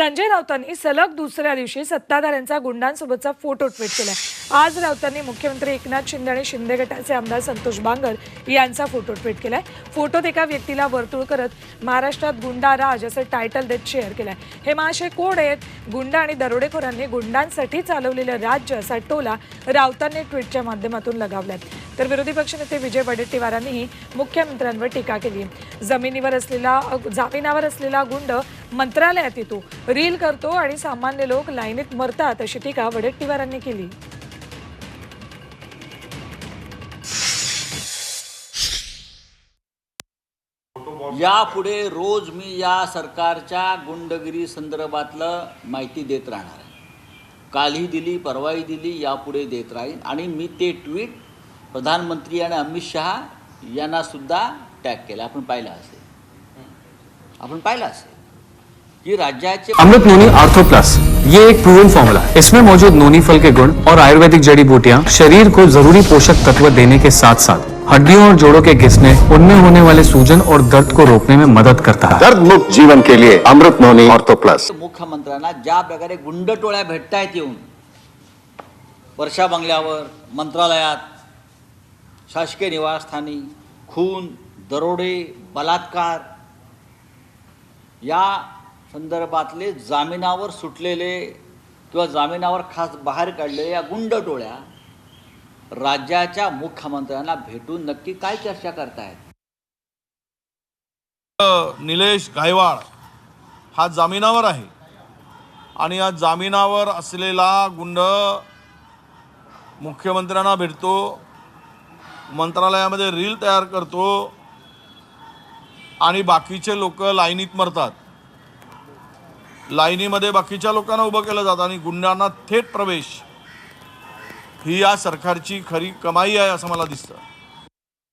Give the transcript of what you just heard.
संजय राऊतांनी सलग दुसऱ्या दिवशी सत्ताधाऱ्यांचा गुंडांसोबतचा फोटो ट्विट केला आज राऊतांनी मुख्यमंत्री एकनाथ शिंदे आणि शिंदे गटाचे आमदार संतोष बांगर यांचा फोटो ट्विट केलाय. फोटोत एका व्यक्तीला वर्तुळ करत महाराष्ट्रात गुंडा राज असं टायटल देत शेअर केलाय. हे महाशय कोण आहेत? गुंडा आणि दरोडेखोरांनी गुंडांसाठी चालवलेलं राज्य असा टोला राऊतांनी ट्विटच्या माध्यमातून लगावलाय. तर विरोधी पक्षनेते विजय वडेट्टीवारांनीही मुख्यमंत्र्यांवर टीका केली. जमिनीवर असलेला जामिनावर असलेला गुंड मंत्रालयात येतो. रील करतो आणि सामान्य लोक लाईनीत मरतात अशी टीका वडेट्टीवारांनी केली. यापुढे रोज मी या सरकारच्या गुंडगिरी संदर्भातलं माहिती देत राहणार आहे. कालही दिली परवाही दिली यापुढे देत राहीन. आणि मी ते ट्विट प्रधानमंत्री आणि अमित शहा यांना सुद्धा टॅग केलं. आपण पाहिलं असेल. आपण पाहिलं असेल. की राज्याचे अमृत नोनी आर्थो प्लस ये एक प्रूवन फॉर्मूला है। इसमें मौजूद नोनी फल के गुण और आयुर्वेदिक जड़ी बूटियां शरीर को जरूरी पोषक तत्व देने के साथ साथ हड्डियों और जोड़ों के घिसने उनमें होने वाले सूजन और दर्द को रोकने में मदद करता है। दर्द मुक्त जीवन के लिए अमृत नोनी ऑर्थो प्लस मुख्यमंत्र्यांना ज्या प्रकारे गुंडटोळ्या भेटतायत येऊन वर्षा बंगल्यावर मंत्रालयात शासकीय निवासस्थानी खून दरोडे बलात्कार या संदर्भातले जामिनावर सुटलेले किंवा जामिनावर खास बाहेर काढलेल्या या गुंड डोळ्या राज्याच्या मुख्यमंत्र्यांना भेटून नक्की काय चर्चा करतायत? निलेश गायवाळ हा जामिनावर आहे. आणि या जामिनावर असलेला गुंड मुख्यमंत्र्यांना भेटतो. मंत्रालयामध्ये रील तयार करतो आणि बाकीचे लोक लाईनीत मरतात. लाईनीमध्ये बाकीच्या लोकांना उभं केलं जातं आणि गुंडांना थेट प्रवेश ही या सरकारची खरी कमाई आहे असं मला दिसतं.